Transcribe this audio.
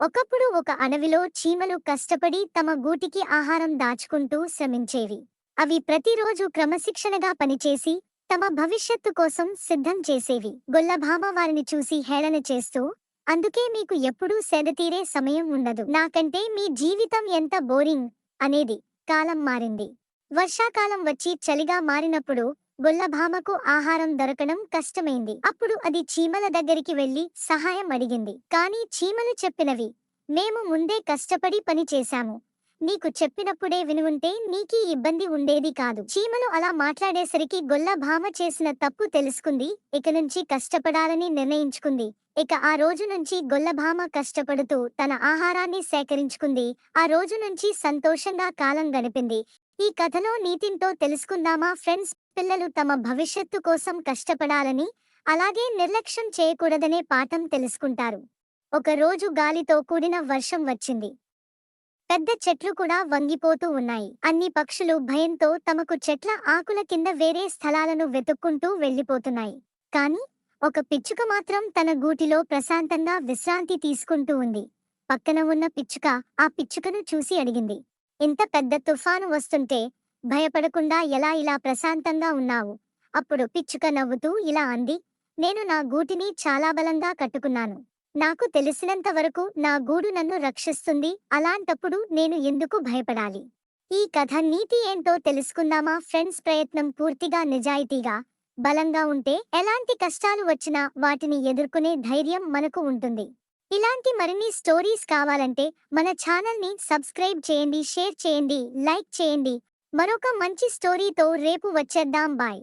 ఒకప్పుడు ఒక అడవిలో చీమలు కష్టపడి తమ గూటికి ఆహారం దాచుకుంటూ శ్రమించేవి. అవి ప్రతిరోజు క్రమశిక్షణగా పనిచేసి తమ భవిష్యత్తు కోసం సిద్ధం చేసేవి. గొల్లభామ వారిని చూసి హేళన చేస్తూ అందుకే మీకు ఎప్పుడూ సెదతీరే సమయం ఉండదు. నాకంటే మీ జీవితం ఎంత బోరింగ్ అనేది కాలం మారింది. వర్షాకాలం వచ్చి చలిగా మారినప్పుడు గొల్లభామకు ఆహారం దొరకడం కష్టమైంది. అప్పుడు అది చీమల దగ్గరికి వెళ్ళి సహాయం అడిగింది. కానీ చీమలు చెప్పినవి. మేము ముందే కష్టపడి పని చేశాము. నీకు చెప్పినప్పుడే వినుంటే నీకీ ఇబ్బంది ఉండేది కాదు. చీమలు అలా మాట్లాడేసరికి గొల్లభామ చేసిన తప్పు తెలుసుకుంది. ఇక నుంచి కష్టపడాలని నిర్ణయించుకుంది. ఇక ఆ రోజు నుంచి గొల్లభామ కష్టపడుతూ తన ఆహారాన్ని సేకరించుకుంది. ఆ రోజు నుంచి సంతోషంగా కాలం గడిపింది. ఈ కథలో నీతింతో తెలుసుకుందామా ఫ్రెండ్స్? పిల్లలు తమ భవిష్యత్తు కోసం కష్టపడాలని అలాగే నిర్లక్ష్యం చేయకూడదనే పాఠం తెలుసుకుంటారు. ఒక రోజు గాలితో కూడిన వర్షం వచ్చింది. పెద్ద చెట్లు కూడా వంగిపోతూ ఉన్నాయి. అన్ని పక్షులు భయంతో తమకు చెట్ల ఆకుల కింద వేరే స్థలాలను వెతుక్కుంటూ వెళ్ళిపోతున్నాయి. కాని ఒక పిచ్చుక మాత్రం తన గూటిలో ప్రశాంతంగా విశ్రాంతి తీసుకుంటూ ఉంది. పక్కన ఉన్న పిచ్చుక ఆ పిచ్చుకను చూసి అడిగింది ఇంత పెద్ద తుఫాను వస్తుంటే భయపడకుండా ఎలా ఇలా ప్రశాంతంగా ఉన్నావు? అప్పుడు పిచ్చుక నవ్వుతూ ఇలా అంది. నేను నా గూటిని చాలా బలంగా కట్టుకున్నాను. నాకు తెలిసినంత వరకు నా గూడు నన్ను రక్షిస్తుంది. అలాంటప్పుడు నేను ఎందుకు భయపడాలి? ఈ కథ నీతి ఏంటో తెలుసుకుందామా ఫ్రెండ్స్? ప్రయత్నం పూర్తిగా నిజాయితీగా బలంగా ఉంటే ఎలాంటి కష్టాలు వచ్చినా వాటిని ఎదుర్కొనే ధైర్యం మనకు ఉంటుంది. ఇలాంటి మరిన్ని స్టోరీస్ కావాలంటే మన ఛానల్ని సబ్స్క్రైబ్ చేయండి షేర్ చేయండి లైక్ చేయండి. మరొక మంచి స్టోరీతో రేపు వచ్చేద్దాం. బాయ్.